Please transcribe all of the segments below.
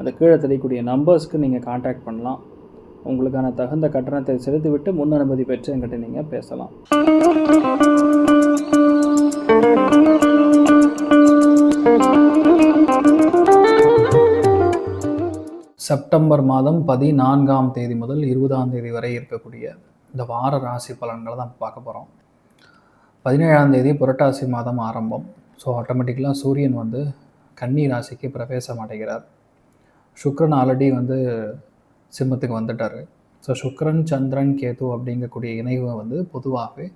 அந்த கீழே தெரியக்கூடிய நம்பர்ஸ்க்கு நீங்கள் காண்டாக்ட் பண்ணலாம். உங்களுக்கான தகுந்த கட்டணத்தை செலுத்திவிட்டு முன் அனுமதி பெற்று என்கிட்ட நீங்கள் பேசலாம். செப்டம்பர் மாதம் பதினான்காம் தேதி முதல் இருபதாம் தேதி வரை இருக்கக்கூடிய இந்த வார ராசி பலன்களை தான் பார்க்க போகிறோம் பதினேழாம் தேதி புரட்டாசி மாதம் ஆரம்பம். ஸோ ஆட்டோமேட்டிக்கலாக சூரியன் வந்து கன்னி ராசிக்கு பிரவேசம் அடைகிறார். சுக்ரன் ஆல்ரெடி வந்து சிம்மத்துக்கு வந்துட்டார். ஸோ சுக்ரன் சந்திரன் கேது அப்படிங்கக்கூடிய இணைவு வந்து பொதுவாகவே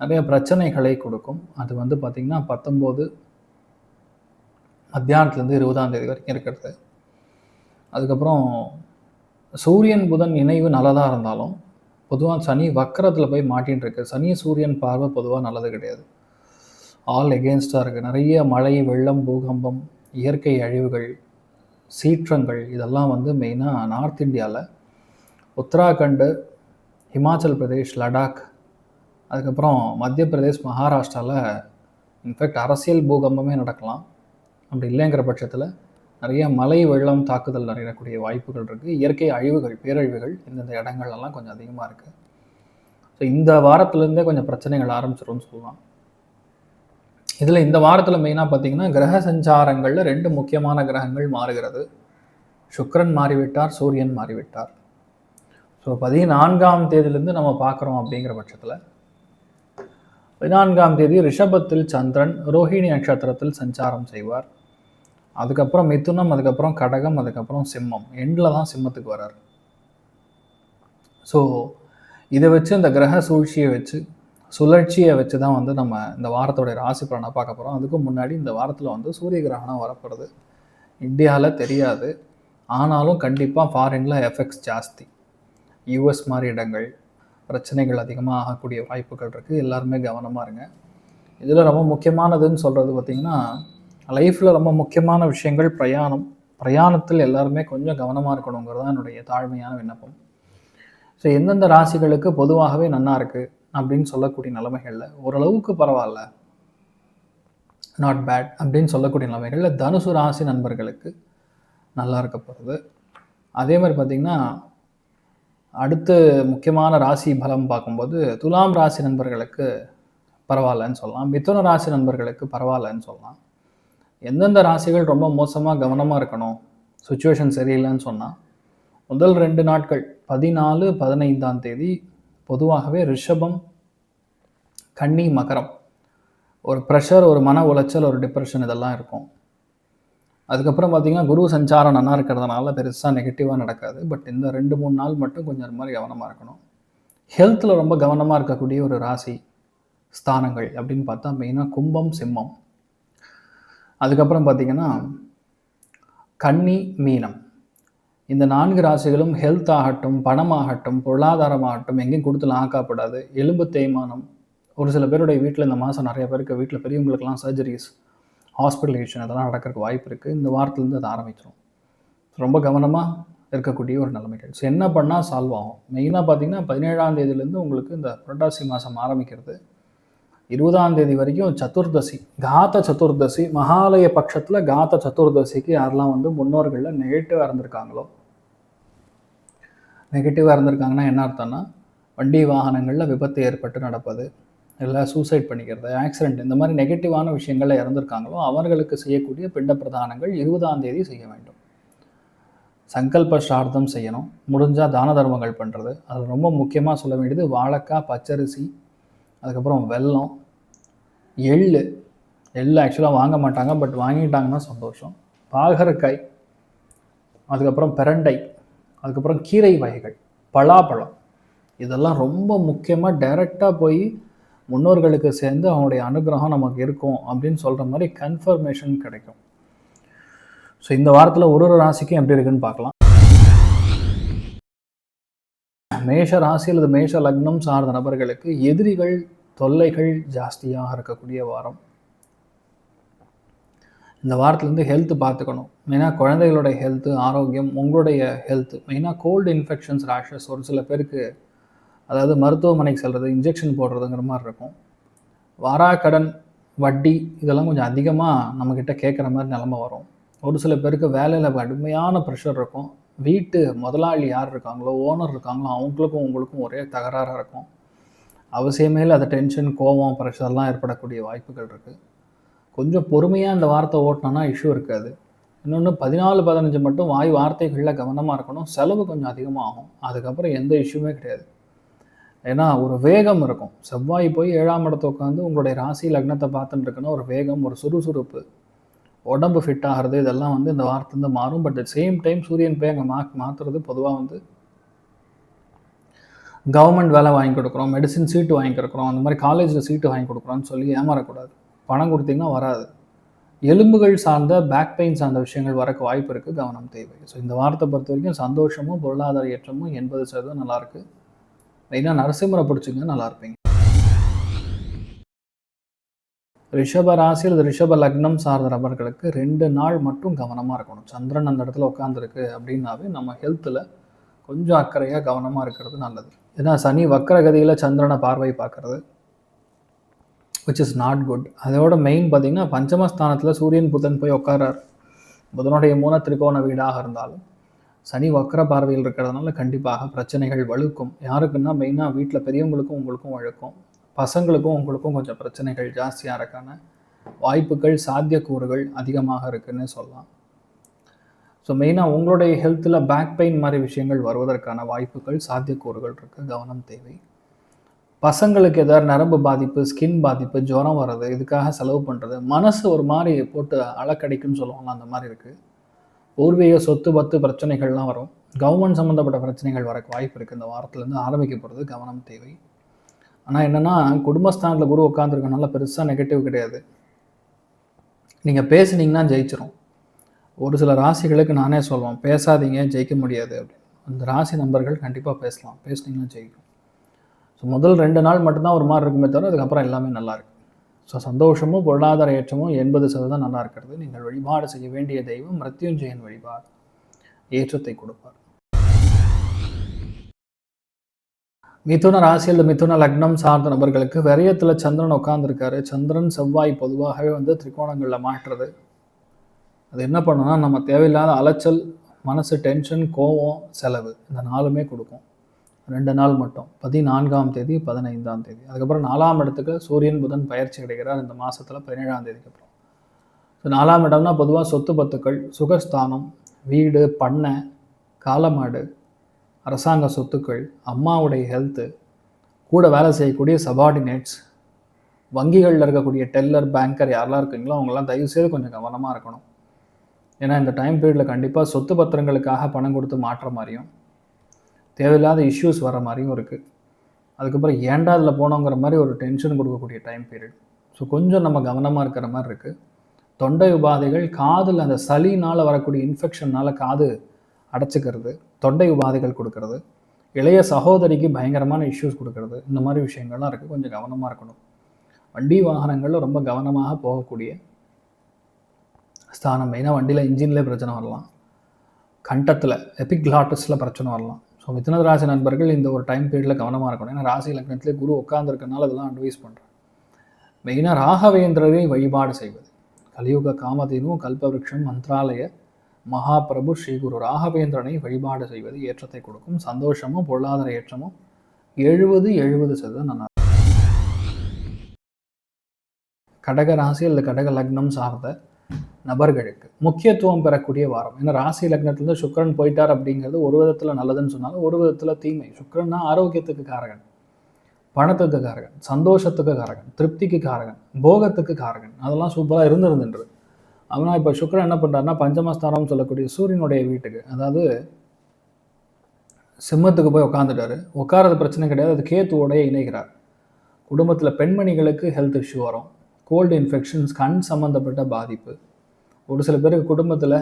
நிறைய பிரச்சனைகளை கொடுக்கும். அது வந்து பார்த்திங்கன்னா பத்தொம்போது மத்தியானத்துலேருந்து இருபதாம் தேதி வரைக்கும் இருக்கிறது. அதுக்கப்புறம் சூரியன் புதன் இணைவு நல்லதாக இருந்தாலும் பொதுவாக சனி வக்கரத்தில் போய் மாட்டின்னு இருக்கு சனி சூரியன் பார்வை பொதுவாக நல்லது கிடையாது. ஆல் எகேன்ஸ்டாக இருக்குது நிறைய மழை வெள்ளம் பூகம்பம் இயற்கை அழிவுகள் சீற்றங்கள் இதெல்லாம் வந்து மெயினாக நார்த் இந்தியாவில் உத்தராகண்டு ஹிமாச்சல் பிரதேஷ் லடாக் அதுக்கப்புறம் மத்திய பிரதேஷ் மகாராஷ்டிராவில் இன்ஃபேக்ட் அரசியல் பூகம்பமே நடக்கலாம். அப்படி இல்லைங்கிற பட்சத்தில் நிறைய மலை வெள்ளம் தாக்குதல் நிறையக்கூடிய வாய்ப்புகள் இருக்குது இயற்கை அழிவுகள் பேரழிவுகள் இந்தந்த இடங்கள்லாம் கொஞ்சம் அதிகமாக இருக்குது ஸோ இந்த வாரத்துலேருந்தே கொஞ்சம் பிரச்சனைகள் ஆரம்பிச்சிடும்னு சொல்லலாம். இதில் இந்த வாரத்தில் மெயினாக பார்த்தீங்கன்னா கிரக சஞ்சாரங்களில் ரெண்டு முக்கியமான கிரகங்கள் மாறுகிறது. சுக்கரன் மாறிவிட்டார் சூரியன் மாறிவிட்டார். ஸோ பதினான்காம் தேதியிலேருந்து நம்ம பார்க்குறோம் அப்படிங்கிற பட்சத்தில் பதினான்காம் தேதி ரிஷபத்தில் சந்திரன் ரோஹிணி நட்சத்திரத்தில் சஞ்சாரம் செய்வார். அதுக்கப்புறம் மிதுனம் அதுக்கப்புறம் கடகம் அதுக்கப்புறம் சிம்மம். எண்டில் தான் சிம்மத்துக்கு வரார் ஸோ இதை வச்சு இந்த கிரக சூழ்ச்சியை வச்சு சுழற்சியை வச்சு தான் வந்து நம்ம இந்த வாரத்தோடைய ராசி பலனை பார்க்க போகிறோம் அதுக்கு முன்னாடி இந்த வாரத்தில் வந்து சூரிய கிரகணம் வரப்படுது இந்தியாவில் தெரியாது. ஆனாலும் கண்டிப்பாக ஃபாரினில் எஃபெக்ட்ஸ் ஜாஸ்தி. யூஎஸ் மாதிரி இடங்கள் பிரச்சனைகள் அதிகமாக ஆகக்கூடிய வாய்ப்புகள் இருக்குது எல்லாருமே கவனமாக இருங்க. இதில் ரொம்ப முக்கியமானதுன்னு சொல்கிறது பார்த்திங்கன்னா லைஃப்பில் ரொம்ப முக்கியமான விஷயங்கள் பிரயாணம். பிரயாணத்தில் எல்லாருமே கொஞ்சம் கவனமாக இருக்கணுங்கிறது தான் என்னுடைய தாழ்மையான விண்ணப்பம். ஸோ எந்தெந்த ராசிகளுக்கு பொதுவாகவே நல்லா இருக்குது அப்படின்னு சொல்லக்கூடிய நிலைமைகளில் ஓரளவுக்கு பரவாயில்ல. நாட் பேட் அப்படின்னு சொல்லக்கூடிய நிலைமைகளில் தனுசு ராசி நண்பர்களுக்கு நல்லா இருக்க போகிறது அதே மாதிரி பார்த்திங்கன்னா அடுத்து முக்கியமான ராசி பலம் பார்க்கும்போது துலாம் ராசி நண்பர்களுக்கு பரவாயில்லன்னு சொல்லலாம். மிதுன ராசி நண்பர்களுக்கு பரவாயில்லன்னு சொல்லலாம். எந்தெந்த ராசிகள் ரொம்ப மோசமாக கவனமாக இருக்கணும் சுச்சுவேஷன் சரியில்லைன்னு சொன்னால் முதல் ரெண்டு நாட்கள் பதினாலு பதினைந்தாம் தேதி பொதுவாகவே ரிஷபம் கன்னி மகரம். ஒரு ப்ரெஷர் ஒரு மன உளைச்சல் ஒரு டிப்ரெஷன் இதெல்லாம் இருக்கும். அதுக்கப்புறம் பார்த்தீங்கன்னா குரு சஞ்சாரம் நல்லா இருக்கிறதுனால பெருசாக நெகட்டிவாக நடக்காது. பட் இந்த ரெண்டு மூணு நாள் மட்டும் கொஞ்சம் அது மாதிரி கவனமாக இருக்கணும். ஹெல்த்தில் ரொம்ப கவனமாக இருக்கக்கூடிய ஒரு ராசி ஸ்தானங்கள் அப்படின்னு பார்த்தா மெயினாக கும்பம் சிம்மம். அதுக்கப்புறம் பார்த்திங்கன்னா கன்னி மீனம். இந்த நான்கு ராசிகளும் ஹெல்த் ஆகட்டும் பணமாகட்டும் பொருளாதாரமாகட்டும் எங்கேயும் கொடுத்து ஆக்கப்படாது எலும்பு தேய்மானம். ஒரு சில பேருடைய வீட்டில் இந்த மாதம் நிறைய பேருக்கு வீட்டில் பெரியவங்களுக்கெல்லாம் சர்ஜரிஸ் ஹாஸ்பிட்டலேஷன் அதெல்லாம் நடக்கிறதுக்கு வாய்ப்பு இருக்குது இந்த வாரத்துலேருந்து அது ஆரம்பிச்சிடும் ரொம்ப கவனமாக இருக்கக்கூடிய ஒரு நிலைமைகள் ஸோ என்ன பண்ணால் சால்வ் ஆகும்? மெயினாக பார்த்தீங்கன்னா பதினேழாம் தேதியிலேருந்து உங்களுக்கு இந்த புரட்டாசி மாதம் ஆரம்பிக்கிறது. இருபதாம் தேதி வரைக்கும் சதுர்தசி காத்த சதுர்தசி மகாலய பட்சத்தில் காத்த சதுர்தசிக்கு யாரெல்லாம் வந்து முன்னோர்களில் நெகட்டிவாக இருந்திருக்காங்களோ நெகட்டிவாக இருந்திருக்காங்கன்னா என்ன அர்த்தம்னா வண்டி வாகனங்களில் விபத்து ஏற்பட்டு நடப்பது இல்லை சூசைட் பண்ணிக்கிறது ஆக்சிடெண்ட் இந்த மாதிரி நெகட்டிவான விஷயங்களில் இறந்துருக்காங்களோ அவர்களுக்கு செய்யக்கூடிய பிண்ட பிரதானங்கள் இருபதாம் தேதி செய்ய வேண்டும். சங்கல்ப சார்த்தம் செய்யணும். முடிஞ்சால் தான தர்மங்கள் பண்ணுறது அது ரொம்ப முக்கியமாக சொல்ல வேண்டியது வாழைக்காய் பச்சரிசி அதுக்கப்புறம் வெல்லம் எள் எள் ஆக்சுவலாக வாங்க மாட்டாங்க பட் வாங்கிட்டாங்கன்னா சந்தோஷம். பாகற்காய் அதுக்கப்புறம் பிரண்டை. அதுக்கப்புறம் கீரை வகைகள் பலாப்பழம். இதெல்லாம் ரொம்ப முக்கியமாக டைரெக்டாக போய் முன்னோர்களுக்கு சேர்ந்து அவனுடைய அனுகிரகம் நமக்கு இருக்கும் அப்படின்னு சொல்கிற மாதிரி கன்ஃபர்மேஷன் கிடைக்கும். ஸோ இந்த வாரத்தில் ஒரு ஒரு ராசிக்கும் எப்படி இருக்குன்னு பார்க்கலாம். மேஷ ராசி அல்லது மேஷ லக்னம் சார்ந்த நபர்களுக்கு எதிரிகள் தொல்லைகள் ஜாஸ்தியாக இருக்கக்கூடிய வாரம். இந்த வாரத்துலேருந்து ஹெல்த் பார்த்துக்கணும். மெயினாக குழந்தைகளுடைய ஹெல்த்து ஆரோக்கியம் உங்களுடைய ஹெல்த்து மெயினாக கோல்டு இன்ஃபெக்ஷன்ஸ் ரேஷஸ் ஒரு சில பேருக்கு அதாவது மருத்துவமனைக்கு செல்வது இன்ஜெக்ஷன் போடுறதுங்கிற மாதிரி இருக்கும். வாராக்கடன் வட்டி இதெல்லாம் கொஞ்சம் அதிகமாக நம்மக்கிட்ட கேட்குற மாதிரி நிலமை வரும். ஒரு சில பேருக்கு வேலையில் கடுமையான ப்ரெஷர் இருக்கும். வீட்டு முதலாளி யார் இருக்காங்களோ ஓனர் இருக்காங்களோ அவங்களுக்கும் உங்களுக்கும் ஒரே தகராறாக இருக்கும். அவசியமே அதை டென்ஷன் கோவம் ப்ரெஷர்லாம் ஏற்படக்கூடிய வாய்ப்புகள் இருக்குது கொஞ்சம் பொறுமையாக இந்த வார்த்தை ஓட்டினோன்னா இஷ்யூ இருக்காது. இன்னொன்று பதினாலு பதினஞ்சு மட்டும் வாய் வார்த்தைகளில் கவனமாக இருக்கணும். செலவு கொஞ்சம் அதிகமாகும். அதுக்கப்புறம் எந்த இஷ்யூமே கிடையாது. ஏன்னா ஒரு வேகம் இருக்கும். செவ்வாய் போய் ஏழாம் இடத்தை உட்காந்து உங்களுடைய ராசி லக்னத்தை பார்த்துட்டு இருக்குன்னா ஒரு வேகம் ஒரு சுறுசுறுப்பு. உடம்பு ஃபிட் ஆகிறது இதெல்லாம் வந்து இந்த வாரத்துலேருந்து மாறும். பட் அட் சேம் டைம் சூரியன் போய் அங்கே மார்க் மாற்றுறது பொதுவாக வந்து கவர்மெண்ட் வேலை வாங்கி கொடுக்குறோம். மெடிசின் சீட்டு வாங்கி கொடுக்குறோம். அந்த மாதிரி காலேஜில் சீட்டு வாங்கி கொடுக்குறோன்னு சொல்லி ஏமாறக்கூடாது. பணம் கொடுத்தீங்கன்னா வராது. எலும்புகள் சார்ந்த பேக் பெயின் சார்ந்த விஷயங்கள் வரக்கு வாய்ப்பு இருக்குது கவனம் தேவை. ஸோ இந்த வாரத்தை பொறுத்த வரைக்கும் சந்தோஷமும் பொருளாதார ஏற்றமும் எண்பது சதவீதம் நல்லாயிருக்கு மெயினாக நரசிம்மரை பிடிச்சிங்க நல்லா இருப்பீங்க. ரிஷப ராசி அல்லது ரிஷப லக்னம் சார்ந்த நபர்களுக்கு ரெண்டு நாள் மட்டும் கவனமாக இருக்கணும். சந்திரன் அந்த இடத்துல உட்காந்துருக்கு அப்படின்னாவே நம்ம ஹெல்த்தில் கொஞ்சம் அக்கறையாக கவனமாக இருக்கிறது நல்லது. ஏன்னா சனி வக்கரகதியில் சந்திரனை பார்வை பார்க்குறது. விச் இஸ் நாட் குட் அதோட மெயின் பார்த்திங்கன்னா பஞ்சமஸ்தானத்தில் சூரியன் புதன் போய் உட்காரார் புதனுடைய மூல திரிகோண வீடாக இருந்தாலும் சனி வக்கர பார்வையில் இருக்கிறதுனால கண்டிப்பாக பிரச்சனைகள் வழுக்கும் யாருக்குன்னா மெயினாக வீட்டில் பெரியவங்களுக்கும் உங்களுக்கும் வழுக்கும். பசங்களுக்கும் உங்களுக்கும் கொஞ்சம் பிரச்சனைகள் ஜாஸ்தியாக இருக்கான வாய்ப்புகள் சாத்தியக்கூறுகள் அதிகமாக இருக்குன்னு சொல்லலாம். ஸோ மெயினாக உங்களுடைய ஹெல்த்தில் பேக் பெயின் மாதிரி விஷயங்கள் வருவதற்கான வாய்ப்புகள் சாத்தியக்கூறுகள் இருக்குது கவனம் தேவை. பசங்களுக்கு ஏதாவது நரம்பு பாதிப்பு ஸ்கின் பாதிப்பு ஜுரம் வர்றது இதுக்காக செலவு பண்ணுறது மனசு ஒரு மாதிரி போட்டு அளக்கடிக்குன்னு சொல்லுவாங்க அந்த மாதிரி இருக்குது பூர்வீக சொத்து பத்து பிரச்சனைகள்லாம் வரும். கவர்மெண்ட் சம்மந்தப்பட்ட பிரச்சனைகள் வரக்கு வாய்ப்பு இருக்குது இந்த வாரத்துலேருந்து ஆரம்பிக்க போகிறது கவனம் தேவை. ஆனால் என்னென்னா குடும்பஸ்தானத்தில் குரு உட்காந்துருக்கனால பெருசாக நெகட்டிவ் கிடையாது. நீங்கள் பேசுனீங்கன்னா ஜெயிச்சிரும். ஒரு சில ராசிகளுக்கு நானே சொல்லுவேன் பேசாதீங்க ஜெயிக்க முடியாது அப்படின்னு. அந்த ராசி நம்பர்கள் கண்டிப்பாக பேசலாம். பேசுனீங்கன்னா ஜெயிக்கும். ஸோ முதல் ரெண்டு நாள் மட்டும்தான் ஒரு மாதிரி இருக்குமே தவிர அதுக்கப்புறம் எல்லாமே நல்லாயிருக்கு. ஸோ சந்தோஷமும் பொருளாதார ஏற்றமும் எண்பது சதவீதம் நல்லா இருக்கிறது. நீங்கள் வழிபாடு செய்ய வேண்டிய தெய்வம் மிருத்யுஞ்சயன் வழிபாடு. ஏற்றத்தை கொடுப்பார். மிதுன ராசி அல்லது மிதுன லக்னம் சார்ந்த நபர்களுக்கு விரயத்தில் சந்திரன் உட்காந்துருக்காரு சந்திரன் செவ்வாய் பொதுவாகவே வந்து திரிகோணங்களில் மாற்றுறது. அது என்ன பண்ணுன்னா நம்ம தேவையில்லாத அலைச்சல் மனசு டென்ஷன் கோவம் செலவு இந்த நாலுமே கொடுக்கும். ரெண்டு நாள் மட்டும். பதினான்காம் தேதி பதினைந்தாம் தேதி. அதுக்கப்புறம் நாலாம் இடத்துக்கு சூரியன் புதன் பயிற்சி கிடைக்கிறார் இந்த மாதத்தில் பதினேழாம் தேதிக்கு அப்புறம். ஸோ நாலாம் இடம்னா பொதுவாக சொத்து பத்துக்கள் சுகஸ்தானம் வீடு பண்ணை காலமாடு அரசாங்க சொத்துக்கள் அம்மாவுடைய ஹெல்த்து கூட வேலை செய்யக்கூடிய சபார்டினேட்ஸ் வங்கிகளில் இருக்கக்கூடிய டெல்லர் பேங்கர் யாரெல்லாம் இருக்கீங்களோ அவங்களாம் தயவுசெய்து கொஞ்சம் கவனமாக இருக்கணும். ஏன்னா இந்த டைம் பீரியடில் கண்டிப்பாக சொத்து பத்திரங்களுக்காக பணம் கொடுத்து மாற்ற மாதிரியும் தேவையில்லாத இஷ்யூஸ் வர மாதிரியும் இருக்குது அதுக்கப்புறம் ஏண்டா அதில் போனோங்கிற மாதிரி ஒரு டென்ஷன் கொடுக்கக்கூடிய டைம் பீரியட் ஸோ கொஞ்சம் நம்ம கவனமாக இருக்கிற மாதிரி இருக்குது தொண்டை உபாதைகள் காதில் அந்த சளினால் வரக்கூடிய இன்ஃபெக்ஷன்னால் காது அடைச்சிக்கிறது தொண்டை உபாதைகள் கொடுக்கறது இளைய சகோதரிக்கு பயங்கரமான இஷ்யூஸ் கொடுக்கறது இந்த மாதிரி விஷயங்கள்லாம் இருக்குது கொஞ்சம் கவனமாக இருக்கணும். வண்டி வாகனங்களில் ரொம்ப கவனமாக போகக்கூடிய ஸ்தானம் மெயினாக வண்டியில் இன்ஜின்லேயே பிரச்சனை வரலாம். கண்டத்தில் எபிக்லாட்டஸில் பிரச்சனை வரலாம். ஸோ மிதுன ராசி நண்பர்கள் இந்த ஒரு டைம் பீரியடில் கவனமாக இருக்கணும். ஏன்னா ராசி லக்னத்திலே குரு உட்காந்துருக்கனால அதெல்லாம் அட்வைஸ் பண்ணுறேன் மெயினாக ராகவேந்திரரை வழிபாடு செய்வது. கலியுக காமதேனும் கல்பவருஷம் மந்த்ராலய மகாபிரபு ஸ்ரீ குரு ராகவேந்திரனை வழிபாடு செய்வது ஏற்றத்தை கொடுக்கும். சந்தோஷமும் பொருளாதார ஏற்றமும் எழுபது எழுபது சதவீதம் நல்லா கடக ராசி அல்லது கடக லக்னம் சார்ந்த நபர்களுக்கு முக்கியத்துவம் பெறக்கூடிய வாரம். ஏன்னா ராசி லக்னத்துலேருந்து சுக்கரன் போயிட்டார் அப்படிங்கிறது ஒரு விதத்தில் நல்லதுன்னு சொன்னாலும் ஒரு விதத்தில் தீமை. சுக்கரன்னா ஆரோக்கியத்துக்கு காரகன் பணத்துக்கு காரகன் சந்தோஷத்துக்கு காரகன் திருப்திக்கு காரகன் போகத்துக்கு காரகன். அதெல்லாம் சூப்பராக இருந்திருந்துன்றது. ஆனால் இப்போ சுக்கரன் என்ன பண்ணுறாருன்னா பஞ்சமஸ்தானம்னு சொல்லக்கூடிய சூரியனுடைய வீட்டுக்கு அதாவது சிம்மத்துக்கு போய் உட்காந்துட்டாரு உட்காரது பிரச்சனை கிடையாது. அது கேத்துவோடைய இணைகிறார். குடும்பத்தில் பெண்மணிகளுக்கு ஹெல்த் இஷ்யூ வரும். கோல்டு இன்ஃபெக்ஷன்ஸ் கண் சம்மந்தப்பட்ட பாதிப்பு. ஒரு சில பேருக்கு குடும்பத்தில்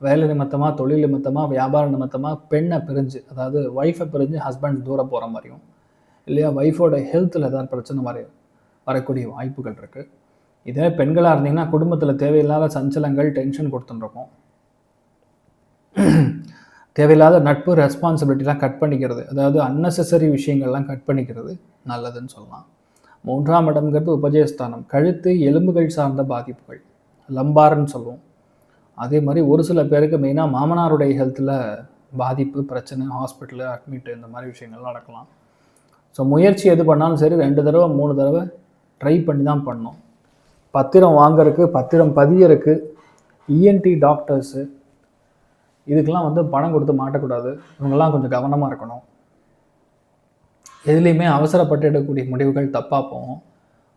வேலை நிமித்தமாக தொழில் நிமித்தமாக வியாபார நிமித்தமாக பெண்ணை பிரிஞ்சு அதாவது ஒய்ஃபை பிரிஞ்சு ஹஸ்பண்ட் தூரம் போகிற மாதிரியும் இல்லையா ஒய்ஃபோட ஹெல்த்தில் ஏதாவது பிரச்சனை மாதிரி வரக்கூடிய வாய்ப்புகள் இருக்குது இதே பெண்களாக இருந்தீங்கன்னா குடும்பத்தில் தேவையில்லாத சஞ்சலங்கள் டென்ஷன் கொடுத்துட்டுருக்கோம் தேவையில்லாத நட்பு ரெஸ்பான்சிபிலிட்டிலாம் கட் பண்ணிக்கிறது. அதாவது அன்னெசரி விஷயங்கள்லாம் கட் பண்ணிக்கிறது நல்லதுன்னு சொல்லலாம். மூன்றாம் இடம்ங்கிறது உபஜயஸ்தானம். கழுத்து எலும்புகள் சார்ந்த பாதிப்புகள். லம்பார்ன்னு சொல்லுவோம். அதே மாதிரி ஒரு சில பேருக்கு மெயினாக மாமனாருடைய ஹெல்த்தில் பாதிப்பு பிரச்சனை ஹாஸ்பிட்டலு அட்மிட் இந்த மாதிரி விஷயங்கள்லாம் நடக்கலாம். ஸோ முயற்சி எது பண்ணாலும் சரி ரெண்டு தடவை மூணு தடவை ட்ரை பண்ணி தான் பண்ணோம் பத்திரம் வாங்கறதுக்கு பத்திரம் பதியறதுக்கு இஎன்டி டாக்டர்ஸு இதுக்கெல்லாம் வந்து பணம் கொடுத்து மாட்டக்கூடாது. இவங்கெல்லாம் கொஞ்சம் கவனமாக இருக்கணும். எதுலேயுமே அவசரப்பட்டு எடுக்கக்கூடிய முடிவுகள் தப்பாக போகும்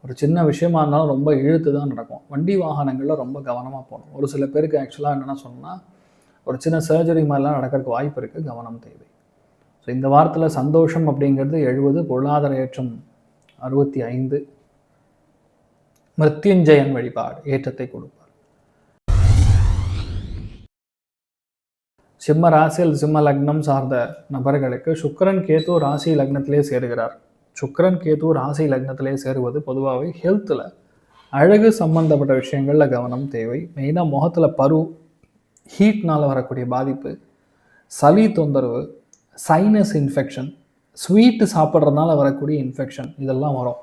ஒரு சின்ன விஷயமா இருந்தாலும் ரொம்ப இழுத்து தான் நடக்கும். வண்டி வாகனங்களில் ரொம்ப கவனமாக போகணும். ஒரு சில பேருக்கு ஆக்சுவலாக என்னென்ன சொன்னால் ஒரு சின்ன சர்ஜரி மாதிரிலாம் நடக்கிறதுக்கு வாய்ப்பு இருக்குது கவனம் தேவை. ஸோ இந்த வாரத்தில் சந்தோஷம் அப்படிங்கிறது எழுபது பொருளாதார ஏற்றம் அறுபத்தி ஐந்து. மிருத்யுஞ்சயன் வழிபாடு ஏற்றத்தை கொடுப்பார். சிம்ம ராசி அல்லது சிம்ம லக்னம் சார்ந்த நபர்களுக்கு சுக்கரன் கேது ராசி லக்னத்திலே சேருகிறார். சுக்கரன் கேது ராசி லக்னத்திலே சேருவது பொதுவாகவே ஹெல்த்தில் அழகு சம்பந்தப்பட்ட விஷயங்களில் கவனம் தேவை. மெயினாக முகத்தில் பரு ஹீட்னால் வரக்கூடிய பாதிப்பு சளி தொந்தரவு சைனஸ் இன்ஃபெக்ஷன் ஸ்வீட்டு சாப்பிட்றதுனால வரக்கூடிய இன்ஃபெக்ஷன் இதெல்லாம் வரும்.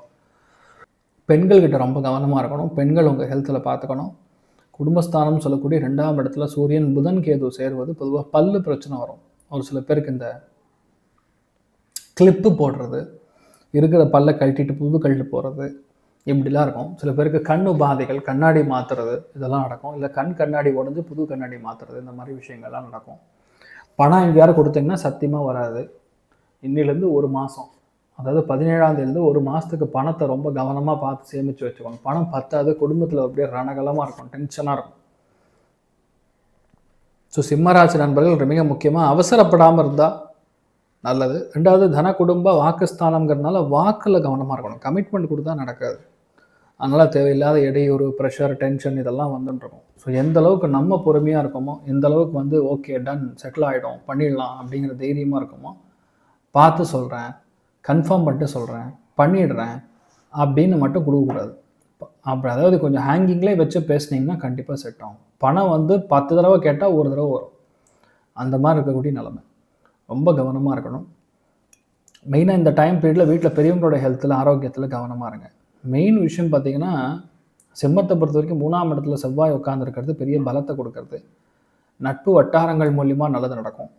பெண்கள்கிட்ட ரொம்ப கவனமாக இருக்கணும். பெண்கள் உங்கள் ஹெல்த்தில் பார்த்துக்கணும். குடும்பஸ்தானம் சொல்லக்கூடிய ரெண்டாம் இடத்துல சூரியன் புதன் கேது சேருவது பொதுவாக பல்லு பிரச்சனை வரும். ஒரு சில பேருக்கு இந்த கிளிப்பு போடுறது இருக்கிற பல்லை கழட்டிட்டு புது கழட்டு போடுறது இப்படிலாம் இருக்கும். சில பேருக்கு கண் உபாதைகள் கண்ணாடி மாற்றுறது இதெல்லாம் நடக்கும். இல்லை கண் கண்ணாடி உடஞ்சி புது கண்ணாடி மாற்றுறது இந்த மாதிரி விஷயங்கள்லாம் நடக்கும். பணம் எங்கேயாரும் கொடுத்தீங்கன்னா சத்தியமாக வராது. இன்னிலேருந்து ஒரு மாதம் அதாவது பதினேழாம் ஒரு மாதத்துக்கு பணத்தை ரொம்ப கவனமாக பார்த்து சேமித்து வச்சுக்கணும். பணம் பத்தாது குடும்பத்தில் அப்படியே ரணகலமாக இருக்கும் டென்ஷனாக இருக்கும். ஸோ சிம்மராசி நண்பர்கள் மிக முக்கியமாக அவசரப்படாமல் இருந்தால் நல்லது. ரெண்டாவது தன குடும்ப வாக்குஸ்தானங்கிறதுனால வாக்கில் கவனமாக இருக்கணும். கமிட்மெண்ட் கொடுத்தா நடக்காது. அதனால் தேவையில்லாத இடையூறு ப்ரெஷர் டென்ஷன் இதெல்லாம் வந்துட்டுருக்கும் ஸோ எந்த அளவுக்கு நம்ம பொறுமையாக இருக்கோமோ எந்த அளவுக்கு வந்து ஓகே டன் செட்டில் ஆகிடும் பண்ணிடலாம் அப்படிங்கிற தைரியமாக இருக்குமோ பார்த்து சொல்கிறேன் கன்ஃபார்ம் பண்ணிட்டு சொல்கிறேன் பண்ணிடுறேன் அப்படின்னு மட்டும் கொடுக்கக்கூடாது. அப்படி அதாவது கொஞ்சம் ஹேங்கிங்லேயே வச்சு பேசுனீங்கன்னா கண்டிப்பாக செட் ஆகும். பணம் வந்து பத்து தடவை கேட்டால் ஒரு தடவை வரும். அந்த மாதிரி இருக்கக்கூடிய நிலமை. ரொம்ப கவனமாக இருக்கணும். மெயினாக இந்த டைம் பீரியடில் வீட்டில் பெரியவங்களோட ஹெல்த்தில் ஆரோக்கியத்தில் கவனமாக இருங்க. மெயின் விஷயம் பார்த்தீங்கன்னா சிம்மத்தை பொறுத்த வரைக்கும் மூணாம் இடத்துல செவ்வாய் உட்காந்துருக்கிறது பெரிய பலத்தை கொடுக்கறது. நட்பு வட்டாரங்கள் மூலிமா நல்லது நடக்கும்.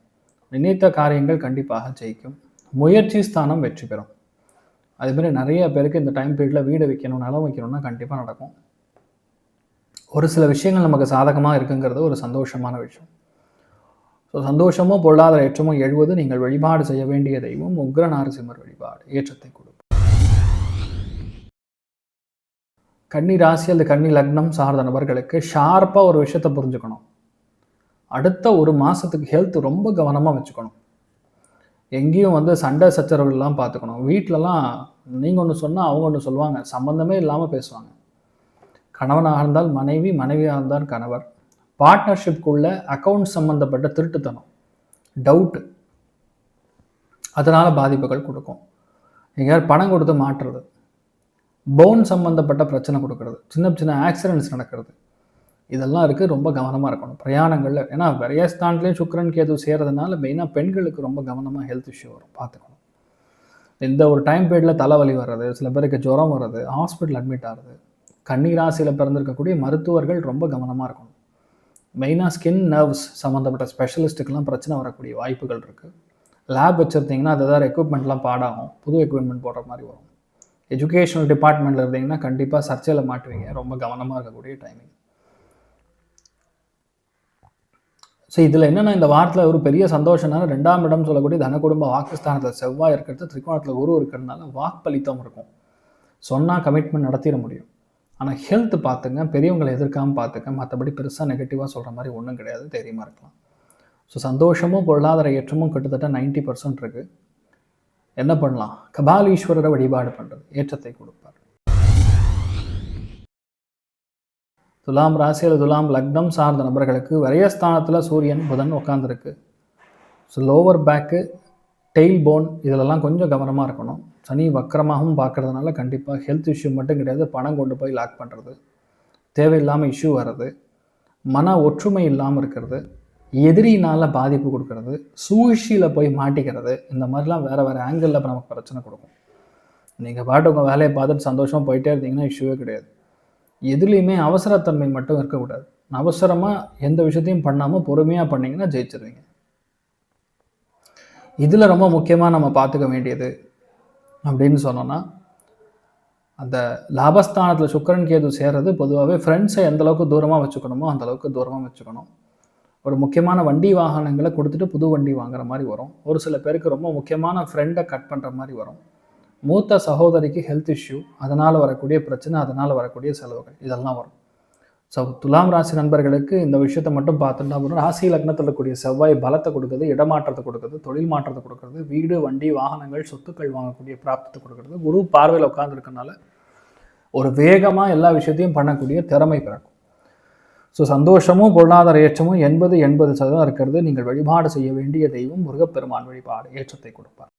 நினைத்த காரியங்கள் கண்டிப்பாக ஜெயிக்கும். முயற்சி ஸ்தானம் வெற்றி பெறும். அதேமாதிரி நிறைய பேருக்கு இந்த டைம் பீரியடில் வீடு வைக்கணும் நிலம் வைக்கணும்னா கண்டிப்பாக நடக்கும். ஒரு சில விஷயங்கள் நமக்கு சாதகமாக இருக்குங்கிறது ஒரு சந்தோஷமான விஷயம். ஸோ சந்தோஷமோ பொருளாதார ஏற்றமோ எழுவது நீங்கள் வழிபாடு செய்ய வேண்டிய தெய்வம் உக்ர நாரசிம்மர் வழிபாடு ஏற்றத்தை கொடுக்கும். கன்னி ராசி அல்லது கன்னி லக்னம் சார்ந்த நபர்களுக்கு ஷார்ப்பாக ஒரு விஷயத்தை புரிஞ்சுக்கணும். அடுத்த ஒரு மாதத்துக்கு ஹெல்த் ரொம்ப கவனமாக வச்சுக்கணும். எங்கேயும் வந்து சண்டை சச்சரவுகள்லாம் பார்த்துக்கணும். வீட்டிலலாம் நீங்கள் ஒன்று சொன்னால் அவங்க ஒன்று சொல்லுவாங்க. சம்மந்தமே இல்லாமல் பேசுவாங்க. கணவனாக இருந்தால் மனைவி மனைவியாக இருந்தால் கணவர். பார்ட்னர்ஷிப்குள்ள அக்கௌண்ட் சம்மந்தப்பட்ட திருட்டுத்தனம் டவுட்டு அதனால் பாதிப்புகள் கொடுக்கும். எங்கேயாவது பணம் கொடுத்து மாட்டுறது போன் சம்மந்தப்பட்ட பிரச்சனை கொடுக்கறது சின்ன சின்ன ஆக்சிடென்ட்ஸ் நடக்கிறது. இதெல்லாம் இருக்குது ரொம்ப கவனமாக இருக்கணும். பிரயாணங்களில் ஏன்னா விரயஸ்தானத்துலேயும் சுக்கரன் கேது சேர்றதுனால மெயினாக பெண்களுக்கு ரொம்ப கவனமாக ஹெல்த் இஷ்யூ வரும் பார்த்துக்கணும். இந்த ஒரு டைம் பீரியடில் தலைவலி வர்றது சில பேருக்கு ஜுரம் வர்றது ஹாஸ்பிட்டல் அட்மிட் ஆகிறது கண்ணீராசியில் பிறந்திருக்கக்கூடிய மருத்துவர்கள் ரொம்ப கவனமாக இருக்கணும். மெயினாக ஸ்கின் நர்வ்ஸ் சம்மந்தப்பட்ட ஸ்பெஷலிஸ்ட்டுக்கெல்லாம் பிரச்சனை வரக்கூடிய வாய்ப்புகள் இருக்குது லேப் வச்சுருந்தீங்கன்னா அது ஏதாவது எக்யூப்மெண்ட்லாம் பாடாகும் புது எக்யூப்மெண்ட் போடுற மாதிரி வரும். எஜுகேஷனல் டிபார்ட்மெண்ட்டில் இருந்தீங்கன்னா கண்டிப்பாக சர்ச்சையில் மாட்டுவீங்க ரொம்ப கவனமாக இருக்கக்கூடிய டைமிங் ஸோ இதில் என்னென்னா இந்த வாரத்தில் ஒரு பெரிய சந்தோஷம்னா ரெண்டாம் இடம் சொல்லக்கூடிய தன குடும்ப வாக்குஸ்தானத்தில் செவ்வாய் இருக்கிறது திரிகோணத்தில் குரு இருக்கிறதுனால வாக்களித்தம் இருக்கும். சொன்னால் கமிட்மெண்ட் நடத்திட முடியும். ஆனால் ஹெல்த் பார்த்துங்க பெரியவங்களை எதிர்க்காமல் பார்த்துக்க மற்றபடி பெருசாக நெகட்டிவாக சொல்கிற மாதிரி ஒன்றும் கிடையாது தைரியமாக இருக்கலாம். ஸோ சந்தோஷமும் பொருளாதார ஏற்றமும் கிட்டத்தட்ட நைன்ட்டி பர்சன்ட் இருக்குது என்ன பண்ணலாம்? கபாலீஸ்வரரை வழிபாடு பண்ணுறது ஏற்றத்தை கொடுப்பார் துலாம் ராசியில் துலாம் லக்னம் சார்ந்த நபர்களுக்கு விரயஸ்தானத்தில் சூரியன் புதன் உட்காந்துருக்கு so lower back tail bone இதிலெல்லாம் கொஞ்சம் கவனமாக இருக்கணும். சனி வக்கரமாகவும் பார்க்கறதுனால கண்டிப்பாக ஹெல்த் இஷ்யூ மட்டும் கிடையாது பணம் கொண்டு போய் லாக் பண்ணுறது தேவையில்லாமல் இஷ்யூ வர்றது. மன ஒற்றுமை இல்லாமல் இருக்கிறது. எதிரினால் பாதிப்பு கொடுக்கறது. சூழ்ச்சியில் போய் மாட்டிக்கிறது. இந்த மாதிரிலாம் வேறு வேறு ஆங்கிளில் இப்போ நமக்கு பிரச்சனை கொடுக்கும். நீங்கள் பாட்டு உங்கள் வேலையை பார்த்துட்டு சந்தோஷமாக போயிட்டே இருந்தீங்கன்னா இஷ்யூவே கிடையாது. எதுலேயுமே அவசரத்தன்மை மட்டும் இருக்கக்கூடாது. அவசரமாக எந்த விஷயத்தையும் பண்ணாமல் பொறுமையாக பண்ணிங்கன்னா ஜெயிச்சிருவீங்க. இதில் ரொம்ப முக்கியமாக நம்ம பார்த்துக்க வேண்டியது அப்படின்னு சொன்னோன்னா அந்த லாபஸ்தானத்தில் சுக்கரன் கேது சேர்றது பொதுவாகவே ஃப்ரெண்ட்ஸை எந்த அளவுக்கு தூரமாக வச்சுக்கணுமோ அந்த அளவுக்கு தூரமாக வச்சுக்கணும். ஒரு முக்கியமான வண்டி வாகனங்களை கொடுத்துட்டு புது வண்டி வாங்குற மாதிரி வரும். ஒரு சில பேருக்கு ரொம்ப முக்கியமான ஃப்ரெண்டை கட் பண்ணுற மாதிரி வரும். மூத்த சகோதரிக்கு ஹெல்த் இஷ்யூ அதனால் வரக்கூடிய பிரச்சனை அதனால் வரக்கூடிய செலவுகள் இதெல்லாம் வரும். ஸோ துலாம் ராசி நண்பர்களுக்கு இந்த விஷயத்தை மட்டும் பார்த்துட்டா போதும். ராசி லக்னத்தில் இருக்கக்கூடிய செவ்வாய் பலத்தை கொடுக்குது இடமாற்றத்தை கொடுக்குது தொழில் மாற்றத்தை கொடுக்குறது வீடு வண்டி வாகனங்கள் சொத்துக்கள் வாங்கக்கூடிய பிராப்தத்தை கொடுக்குறது குரு பார்வையில் உட்காந்துருக்கனால ஒரு வேகமாக எல்லா விஷயத்தையும் பண்ணக்கூடிய திறமை பிறக்கும். ஸோ சந்தோஷமும் பொருளாதார ஏற்றமும் எண்பது எண்பது சதவீதம் இருக்கிறது. நீங்கள் வழிபாடு செய்ய வேண்டிய தெய்வம் முருகப்பெருமான் வழிபாடு ஏற்றத்தை கொடுப்பார்.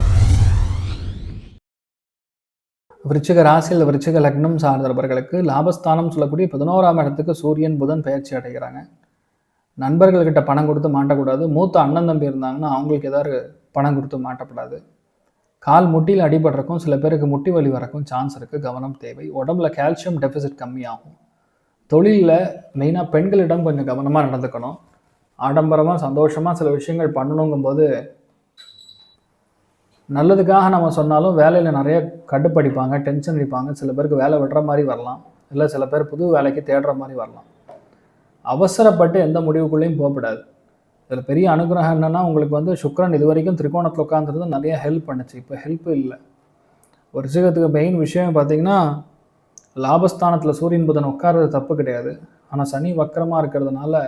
விருச்சிக ராசியில் விருச்சிக லக்னம் சார்ந்தவர்களுக்கு லாபஸ்தானம் சொல்லக்கூடிய பதினோராம் இடத்துக்கு சூரியன் புதன் பயிற்சி அடைகிறாங்க. நண்பர்கள்கிட்ட பணம் கொடுத்து மாட்டக்கூடாது. மூத்த அண்ணன் தம்பி இருந்தாங்கன்னா அவங்களுக்கு ஏதாவது பணம் கொடுத்து மாட்டப்படாது. கால் முட்டியில் அடிபடுறக்கும் சில பேருக்கு முட்டி வலி வரக்கும் சான்ஸ் இருக்குது கவனம் தேவை. உடம்புல கால்சியம் டெபிசிட் கம்மியாகும். தொழிலில் மெயினாக பெண்களிடம் கொஞ்சம் கவனமாக நடந்துக்கணும். ஆடம்பரமாக சந்தோஷமாக சில விஷயங்கள் பண்ணணுங்கும்போது நல்லதுக்காக நம்ம சொன்னாலும் வேலையில் நிறைய கடுப்படிப்பாங்க டென்ஷன் அடிப்பாங்க. சில பேருக்கு வேலை விடுற மாதிரி வரலாம். இல்லை சில பேர் புது வேலைக்கு தேடுற மாதிரி வரலாம். அவசரப்பட்டு எந்த முடிவுக்குள்ளேயும் போகக்கூடாது. இதில் பெரிய அனுகிரகம் என்னென்னா உங்களுக்கு வந்து சுக்கரன் இது வரைக்கும் திரிகோணத்தில் உட்காந்துருந்து நிறைய ஹெல்ப் பண்ணுச்சு. இப்போ ஹெல்ப் இல்லை. ஒரு சிகத்துக்கு மெயின் விஷயம் பார்த்தீங்கன்னா லாபஸ்தானத்தில் சூரியன் புதன் உட்கார்றது தப்பு கிடையாது. ஆனால் சனி வக்கரமாக இருக்கிறதுனால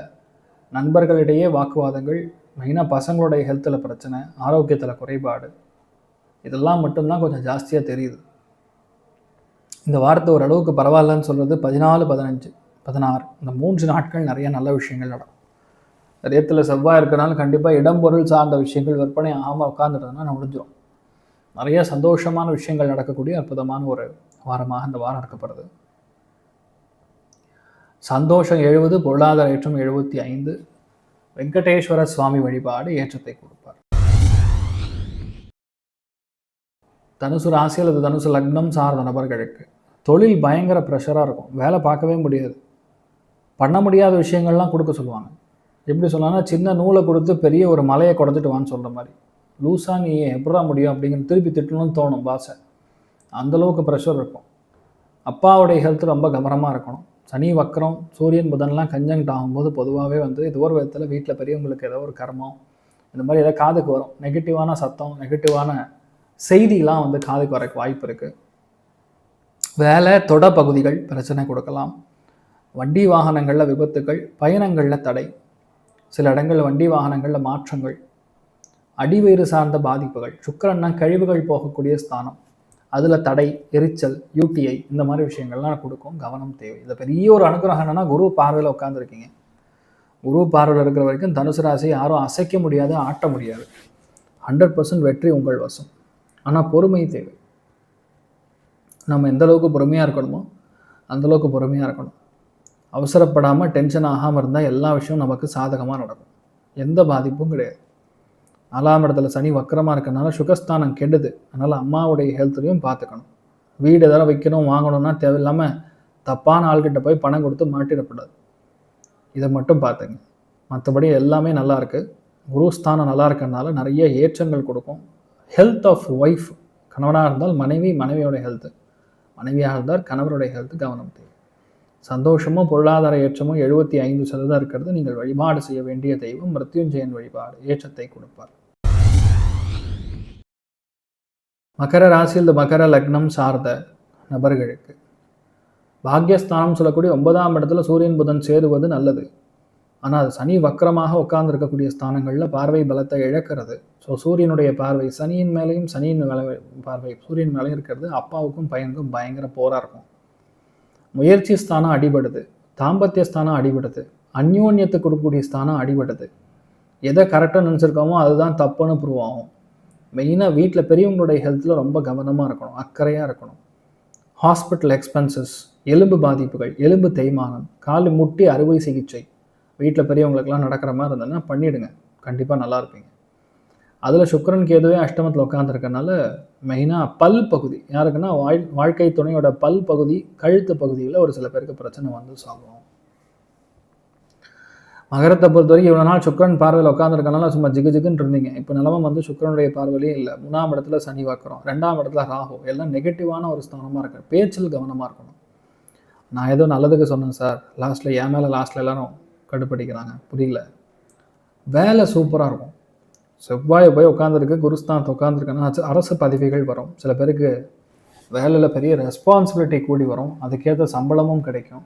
நண்பர்களிடையே வாக்குவாதங்கள் மெயினாக பசங்களுடைய ஹெல்த்தில் பிரச்சனை ஆரோக்கியத்தில் குறைபாடு. இதெல்லாம் மட்டும்தான் கொஞ்சம் ஜாஸ்தியாக தெரியுது. இந்த வாரத்தை ஓரளவுக்கு பரவாயில்லன்னு சொல்கிறது பதினாலு பதினஞ்சு பதினாறு. இந்த மூன்று நாட்கள் நிறைய நல்ல விஷயங்கள் நடக்கும். ரேத்தில் செவ்வாய் இருக்கிறனால கண்டிப்பாக இடம்பொருள் சார்ந்த விஷயங்கள் விற்பனை ஆகாமல் உட்காந்துட்டதுன்னா முடிஞ்சிடும் நிறைய சந்தோஷமான விஷயங்கள் நடக்கக்கூடிய அற்புதமான ஒரு வாரமாக இந்த வாரம் நடக்கப்படுது. சந்தோஷம் எழுபது பொருளாதார ஏற்றம் எழுபத்தி ஐந்து. வெங்கடேஸ்வர சுவாமி வழிபாடு ஏற்றத்தை கொடுப்பார். தனுசு ராசி அல்லது தனுசு லக்னம் சார்ந்த நபர்களுக்கு தொழில் பயங்கர ப்ரெஷராக இருக்கும். வேலை பார்க்கவே முடியாது. பண்ண முடியாத விஷயங்கள்லாம் கொடுக்க சொல்லுவாங்க. எப்படி சொல்லலாம்னா சின்ன நூலை கொடுத்து பெரிய ஒரு மலையை கொடுத்துட்டு வான்னு சொல்கிற மாதிரி. லூஸாக நீ எப்படா முடியும் அப்படிங்கிற திருப்பி திட்டணும்னு தோணும் பாசை அந்தளவுக்கு ப்ரெஷர் இருக்கும். அப்பாவுடைய ஹெல்த் ரொம்ப கவனமாக இருக்கணும். சனி வக்கரம் சூரியன் புதன்லாம் கஞ்சங்கிட்ட ஆகும்போது பொதுவாகவே வந்து ஏதோ ஒரு விதத்தில் வீட்டில் பெரியவங்களுக்கு ஏதோ ஒரு கர்மம். இந்த மாதிரி ஏதோ காதுக்கு வரும். நெகட்டிவான சத்தம் நெகட்டிவான செய்திலாம் வந்து காதுக்கு வரக்கு வாய்ப்பு இருக்குது வேலை தொட பகுதிகள் பிரச்சனை கொடுக்கலாம். வண்டி வாகனங்களில் விபத்துக்கள் பயணங்களில் தடை. சில இடங்களில் வண்டி வாகனங்களில் மாற்றங்கள். அடிவயிறு சார்ந்த பாதிப்புகள் சுக்கரன்னா கழிவுகள் போகக்கூடிய ஸ்தானம். அதில் தடை எரிச்சல் யூடிஐ இந்த மாதிரி விஷயங்கள்லாம் கொடுக்கும். கவனம் தேவை. இதில் பெரிய ஒரு அனுகிரகம் என்னென்னா குரு பார்வையில் உட்காந்துருக்கீங்க குரு பார்வையில் இருக்கிற வரைக்கும் தனுசு ராசி யாரும் அசைக்க முடியாது ஆட்ட முடியாது. ஹண்ட்ரட் பர்சன்ட் வெற்றி உங்கள் வசம். ஆனால் பொறுமை தேவை. நம்ம எந்த அளவுக்கு பொறுமையாக இருக்கணுமோ அந்தளவுக்கு பொறுமையாக இருக்கணும். அவசரப்படாமல் டென்ஷன் ஆகாமல் இருந்தால் எல்லா விஷயமும் நமக்கு சாதகமாக நடக்கும். எந்த பாதிப்பும் கிடையாது. நாலாம் இடத்துல சனி வக்கரமாக இருக்கனால சுகஸ்தானம் கெடுது. அதனால் அம்மாவுடைய ஹெல்த்லையும் பார்த்துக்கணும் வீடு எதாவது வைக்கணும் வாங்கணும்னா தேவையில்லாமல் தப்பான ஆள்கிட்ட போய் பணம் கொடுத்து மாட்டிடக்கூடாது. இதை மட்டும் பார்த்துங்க மற்றபடி எல்லாமே நல்லாயிருக்கு குருஸ்தானம் நல்லா இருக்கிறதுனால நிறைய ஏற்றங்கள் கொடுக்கும். ஹெல்த் ஆஃப் ஒய்ஃப் கணவனாக இருந்தால் மனைவி மனைவியோட ஹெல்த்து மனைவியாக இருந்தால் கணவருடைய ஹெல்த்து கவனம் தேவை. சந்தோஷமும் பொருளாதார ஏற்றமும் எழுபத்தி ஐந்து சதவீதம் இருக்கிறது. நீங்கள் வழிபாடு செய்ய வேண்டிய தெய்வம் மிருத்யுஞ்சயன் வழிபாடு ஏற்றத்தை கொடுப்பார். மகர ராசியில் இந்த மகர லக்னம் சார்ந்த நபர்களுக்கு. பாக்யஸ்தானம் சொல்லக்கூடிய ஒன்பதாம் இடத்துல சூரியன் புதன் சேருவது நல்லது. ஆனால் அது சனி வக்கரமாக உட்கார்ந்துருக்கக்கூடிய ஸ்தானங்களில் பார்வை பலத்தை இழக்கிறது. ஸோ சூரியனுடைய பார்வை சனியின் மேலேயும் சனியின் மேலே பார்வை சூரியன் மேலேயும் இருக்கிறது. அப்பாவுக்கும் பையனுக்கும் பயங்கர போராக இருக்கும். முயற்சி ஸ்தானம் அடிபடுது. தாம்பத்திய ஸ்தானம் அடிபடுது. அந்யோன்யத்தை கொடுக்கக்கூடிய ஸ்தானம் அடிபடுது. எதை கரெக்டாக நினச்சிருக்கோமோ அதுதான் தப்புன்னு ப்ரூவ் ஆகும். மெயினாக வீட்டில் பெரியவங்களுடைய ஹெல்த்தில் ரொம்ப கவனமாக இருக்கணும். அக்கறையாக இருக்கணும். ஹாஸ்பிட்டல் எக்ஸ்பென்சஸ் எலும்பு பாதிப்புகள் எலும்பு தேய்மானம் கால் முட்டி அறுவை சிகிச்சை. வீட்டில் பெரியவங்களுக்கெல்லாம் நடக்கிற மாதிரி இருந்ததுன்னா பண்ணிவிடுங்க கண்டிப்பாக நல்லா இருப்பீங்க. அதில் சுக்கரன் கேதுவே அஷ்டமத்தில் உட்காந்துருக்கனால மெயினாக பல் பகுதி. யாருக்குன்னா வாழ் வாழ்க்கை துணையோட பல் பகுதி கழுத்து பகுதியில் ஒரு சில பேருக்கு பிரச்சனை வந்து சாகும் மகரத்தை பொறுத்த வரைக்கும் இவ்வளோ நாள் சுக்கரன் பார்வையில் உட்காந்துருக்கனால சும்மா ஜிகு ஜிகுன்னு இருந்தீங்க. இப்போ நிலமை வந்து சுக்கரனுடைய பார்வையிலே இல்லை. மூணாம் இடத்துல சனி வாக்குறோம் ரெண்டாம் இடத்துல ராகு. எல்லாம் நெகட்டிவான ஒரு ஸ்தானமாக இருக்கு. பேச்சில் கவனமாக இருக்கணும். நான் ஏதோ நல்லதுக்கு சொன்னேன் சார். லாஸ்ட்டில் என் மேலே லாஸ்ட்டில் எல்லாரும் கடுப்படிக்கிறாங்க புரியல. வேலை சூப்பராக இருக்கும். செவ்வாய் போய் உட்காந்துருக்கு குருஸ்தானத்தை உட்காந்துருக்குன்னா அரசு பதவிகள் வரும். சில பேருக்கு வேலையில் பெரிய ரெஸ்பான்சிபிலிட்டி கூடி வரும். அதுக்கேற்ற சம்பளமும் கிடைக்கும்.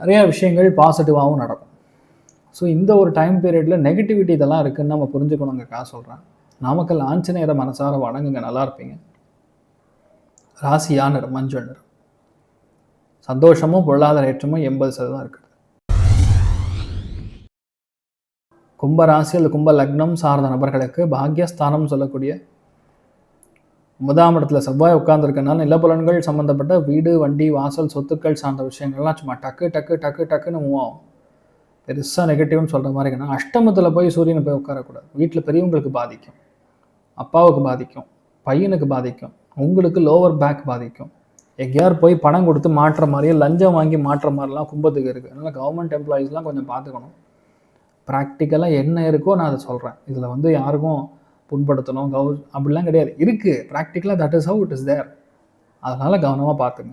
நிறைய விஷயங்கள் பாசிட்டிவாகவும் நடக்கும். ஸோ இந்த ஒரு டைம் பீரியடில் நெகட்டிவிட்டி இதெல்லாம் இருக்குதுன்னு நம்ம புரிஞ்சுக்கணுங்கக்கா சொல்கிறேன் நாமக்கல் ஆஞ்சநேயரை மனசார வணங்குங்க. நல்லா இருப்பீங்க. ராசியா நிறம் மஞ்சள் நிறம். சந்தோஷமும் பொருளாதார ஏற்றமும் எண்பது சதவீதம் இருக்குது. கும்ப ராசி அல்லது கும்ப லக்னம் சார்ந்த நபர்களுக்கு பாக்யஸ்தானம் சொல்லக்கூடிய ஒன்பதாம் இடத்துல செவ்வாய் உட்கார்ந்துருக்கனால நிலப்புலன்கள் சம்மந்தப்பட்ட வீடு வண்டி வாசல் சொத்துக்கள் சார்ந்த விஷயங்கள்லாம் சும்மா டக்கு டக்கு டக்கு டக்குன்னு மூவ் ஆகும். பெருசாக நெகட்டிவ்னு சொல்கிற மாதிரி இருக்குன்னா அஷ்டமத்தில் போய் சூரியனை போய் உட்காரக்கூடாது. வீட்டில் பெரியவங்களுக்கு பாதிக்கும். அப்பாவுக்கு பாதிக்கும். பையனுக்கு பாதிக்கும். உங்களுக்கு லோவர் பேக் பாதிக்கும். எங்கேயார் போய் பணம் கொடுத்து மாற்றுற மாதிரியே லஞ்சம் வாங்கி மாற்றுற மாதிரிலாம் கும்பத்துக்கு இருக்குது அதனால் கவர்மெண்ட் எம்ப்ளாயீஸ்லாம் கொஞ்சம் பார்த்துக்கணும். ப்ராக்டிக்கலாக என்ன இருக்கோ நான் அதை சொல்கிறேன் இதில் வந்து யாருக்கும் புண்படுத்தணும் கவு அப்படிலாம் கிடையாது. இருக்குது ப்ராக்டிக்கலாக that is how it is there அதனால் கவனமாக பார்த்துங்க.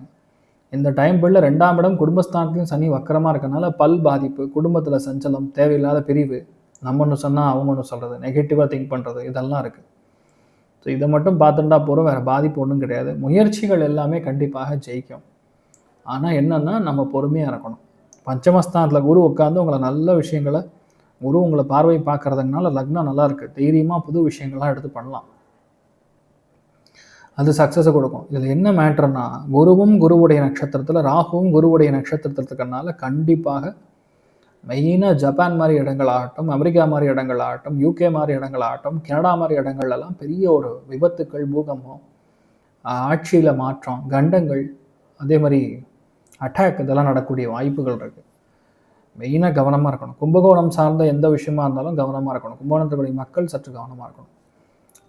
இந்த டைம் பீரியடில் ரெண்டாம் இடம் குடும்பஸ்தானத்துலையும் சனி வக்கரமாக இருக்கனால பல் பாதிப்பு குடும்பத்தில் சஞ்சலம் தேவையில்லாத பிரிவு நம்ம ஒன்று சொன்னால் அவங்க ஒன்று சொல்கிறது நெகட்டிவாக திங்க் பண்ணுறது இதெல்லாம் இருக்குது ஸோ இதை மட்டும் பார்த்துட்டா போகிறோம் வேறு பாதிப்பு ஒன்றும் கிடையாது. முயற்சிகள் எல்லாமே கண்டிப்பாக ஜெயிக்கும். ஆனால் என்னென்னா நம்ம பொறுமையாக இருக்கணும். பஞ்சமஸ்தானத்தில் குரு உட்காந்து உங்களை நல்ல விஷயங்களை குரு உங்களை பார்வை பார்க்கறதுனால லக்னம் நல்லா தைரியமாக புது விஷயங்கள்லாம் எடுத்து பண்ணலாம். அது சக்ஸஸை கொடுக்கும். இதில் என்ன மேட்ருன்னா குருவும் குருவுடைய நட்சத்திரத்தில் ராகுவும் குருவுடைய நட்சத்திரத்தில் கண்டிப்பாக மெயினாக ஜப்பான் மாதிரி இடங்கள் ஆகட்டும் அமெரிக்கா மாதிரி இடங்கள் ஆகட்டும் யூகே மாதிரி இடங்கள் ஆகட்டும் கனடா மாதிரி இடங்கள்லாம் பெரிய ஒரு விபத்துக்கள் பூகம்பம் ஆட்சியில் மாற்றம் கண்டங்கள் அதே மாதிரி அட்டாக் இதெல்லாம் நடக்கக்கூடிய வாய்ப்புகள் இருக்குது மெயினாக கவனமாக இருக்கணும். கும்பகோணம் சார்ந்த எந்த விஷயமா இருந்தாலும் கவனமாக இருக்கணும். கும்பகோணத்துக்குரிய மக்கள் சற்று கவனமாக இருக்கணும்.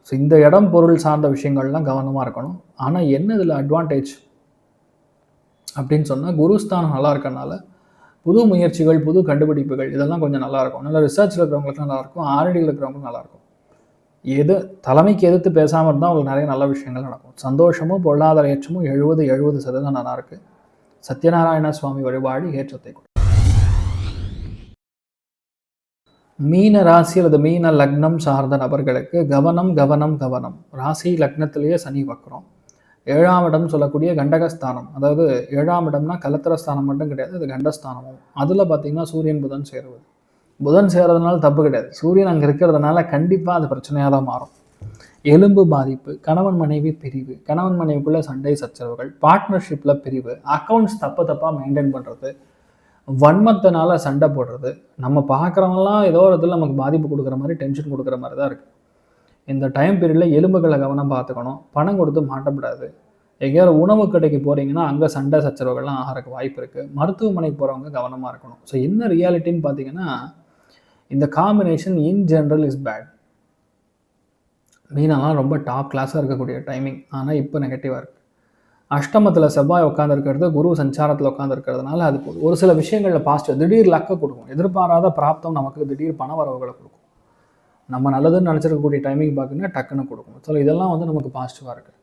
ஸோ இந்த இடம் பொருள் சார்ந்த விஷயங்கள்லாம் கவனமாக இருக்கணும். ஆனால் என்ன இதில் அட்வான்டேஜ் அப்படின்னு சொன்னால் குருஸ்தானம் நல்லா இருக்கனால புது முயற்சிகள் புது கண்டுபிடிப்புகள் இதெல்லாம் கொஞ்சம் நல்லாயிருக்கும் நல்ல ரிசர்ச்சில் இருக்கிறவங்களுக்கு நல்லாயிருக்கும் ஆர்டியில் இருக்கிறவங்களுக்கு நல்லாயிருக்கும் எது தலைமைக்கு எதிர்த்து பேசாமல் இருந்தால் அவங்களுக்கு நிறைய நல்ல விஷயங்கள் நடக்கும். சந்தோஷமும் பொருளாதார ஏற்றமும் எழுபது எழுபது சதவீதம் நல்லாயிருக்கு சத்யநாராயண சுவாமி வழிபாடு ஏற்றத்தை கொடுக்கும். மீன ராசி அல்லது மீன லக்னம் சார்ந்த நபர்களுக்கு கவனம் கவனம் கவனம். ராசி லக்னத்திலேயே சனி வக்கரம் ஏழாம் இடம் சொல்லக்கூடிய கண்டகஸ்தானம். அதாவது ஏழாம் இடம்னா கலத்திரஸ்தானம் மட்டும் கிடையாது அது கண்டஸ்தானமும். அதில் பார்த்தீங்கன்னா சூரியன் புதன் சேருவது. புதன் சேர்றதுனால தப்பு கிடையாது. சூரியன் அங்கே இருக்கிறதுனால கண்டிப்பாக அது பிரச்சனையாக தான் மாறும். எலும்பு பாதிப்பு கணவன் மனைவி பிரிவு கணவன் மனைவிக்குள்ள சண்டை சச்சரவுகள் பார்ட்னர்ஷிப்பில் பிரிவு அக்கௌண்ட்ஸ் தப்பு தப்பாக மெயின்டைன் பண்ணுறது வன்மத்தினால சண்டை போடுறது. நம்ம பார்க்குறவங்களாம் ஏதோ ஒரு இதில் நமக்கு பாதிப்பு கொடுக்குற மாதிரி டென்ஷன் கொடுக்குற மாதிரி தான் இருக்குது இந்த டைம் பீரியடில் எலும்புகளை கவனம் பார்த்துக்கணும். பணம் கொடுத்து மாட்டப்படாது. எங்கேயாவது உணவு கடைக்கு போகிறீங்கன்னா அங்கே சண்டை சச்சரவுகள்லாம் ஆகிறதுக்கு வாய்ப்பு இருக்குது மருத்துவமனைக்கு போகிறவங்க கவனமாக இருக்கணும். ஸோ என்ன ரியாலிட்டின்னு பார்த்தீங்கன்னா இந்த combination in general is bad மீனெல்லாம் ரொம்ப டாப் கிளாஸாக இருக்கக்கூடிய டைமிங் ஆனால் இப்போ நெகட்டிவாக இருக்குது அஷ்டமத்தில் செவ்வாய் உட்காந்துருக்கிறது குரு சஞ்சாரத்தில் உட்காந்துருக்கிறதுனால அது ஒரு சில விஷயங்களில் பாசிட்டிவ் திடீர் லக்கை கொடுக்கும். எதிர்பாராத பிராப்தம் நமக்கு திடீர் பண வரவுகளை கொடுக்கும். நம்ம நல்லதுன்னு நினச்சிருக்கக்கூடிய டைமிங் பார்த்திங்கன்னா டக்குன்னு கொடுக்கும். ஸோ இதெல்லாம் வந்து நமக்கு பாசிட்டிவாக இருக்குது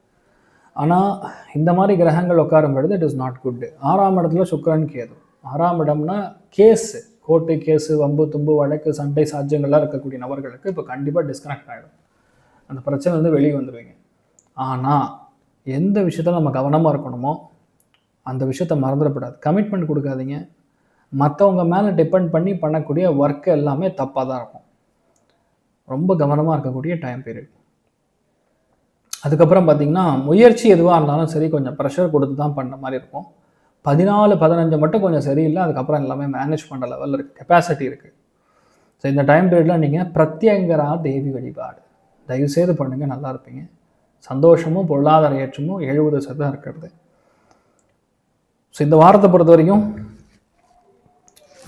ஆனால் இந்த மாதிரி கிரகங்கள் உட்காரும் பொழுது இட் இஸ் நாட் குட் ஆறாம் இடத்துல சுக்கரன் கேது. ஆறாம் இடம்னா கேஸு. கோர்ட்டு கேஸு வம்பு தும்பு வழக்கு சண்டை சாத்தியங்கள்லாம் இருக்கக்கூடிய நபர்களுக்கு இப்போ கண்டிப்பாக டிஸ்கனெக்ட் ஆகிடும் அந்த பிரச்சனை வந்து வெளியே வந்துடுவீங்க ஆனால் எந்த விஷயத்தில் நம்ம கவனமாக இருக்கணுமோ அந்த விஷயத்த மறந்துடக்கூடாது. கமிட்மெண்ட் கொடுக்காதீங்க. மற்றவங்க மேலே டிபெண்ட் பண்ணி பண்ணக்கூடிய ஒர்க்கு எல்லாமே தப்பாக தான் இருக்கும். ரொம்ப கவனமாக இருக்கக்கூடிய டைம் பீரியட் அதுக்கப்புறம் பார்த்திங்கன்னா முயற்சி எதுவாக இருந்தாலும் சரி கொஞ்சம் ப்ரெஷர் கொடுத்து தான் பண்ணுற மாதிரி இருக்கும். பதினாலு பதினஞ்சு மட்டும் கொஞ்சம் சரியில்லை அதுக்கப்புறம் எல்லாமே மேனேஜ் பண்ணுற லெவலில் இருக்குது கெப்பாசிட்டி இருக்குது ஸோ இந்த டைம் பீரியடில் நீங்கள் பிரத்யங்கரா தேவி வழிபாடு. தயவுசெய்து பண்ணுங்கள் நல்லா இருப்பீங்க. சந்தோஷமும் பொருளாதார ஏற்றமும் எழுபது சதவீதம் இருக்கிறது. ஸோ இந்த வாரத்தை பொறுத்த வரைக்கும்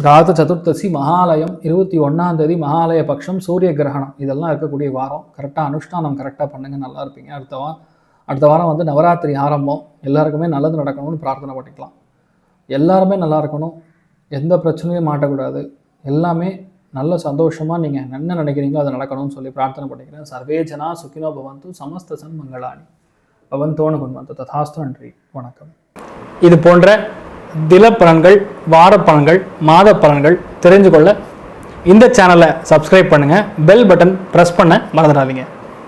ராத சதுர்த்தசி மகாலயம் இருபத்தி ஒன்றாம் தேதி மகாலய பட்சம் சூரிய கிரகணம் இதெல்லாம் இருக்கக்கூடிய வாரம். கரெக்டாக அனுஷ்டானம் கரெக்டாக பண்ணுங்கள் நல்லா இருப்பீங்க. அடுத்த வாரம் அடுத்த வாரம் வந்து நவராத்திரி ஆரம்பம். எல்லாருக்குமே நல்லது நடக்கணும்னு பிரார்த்தனை பண்ணிக்கலாம். எல்லாருமே நல்லா இருக்கணும். எந்த பிரச்சனையும் மாட்டக்கூடாது. எல்லாமே நல்ல சந்தோஷமாக நீங்கள் என்ன நினைக்கிறீங்களோ அது நடக்கணும்னு சொல்லி பிரார்த்தனை பண்ணிக்கிறேன். சர்வே ஜனா சுக்கினோ பவந்து சமஸ்த சன் மங்களாணி. பவந்தோனு குன்வந்து ததாஸ்து நன்றி. வணக்கம். இது போன்ற தில பலன்கள் வார பலன்கள் மாத பலன்கள் தெரிஞ்சு கொள்ள இந்த சேனலை சப்ஸ்கிரைப் பண்ணுங்கள் பெல் பட்டன் ப்ரெஸ் பண்ண மறந்துடாதீங்க.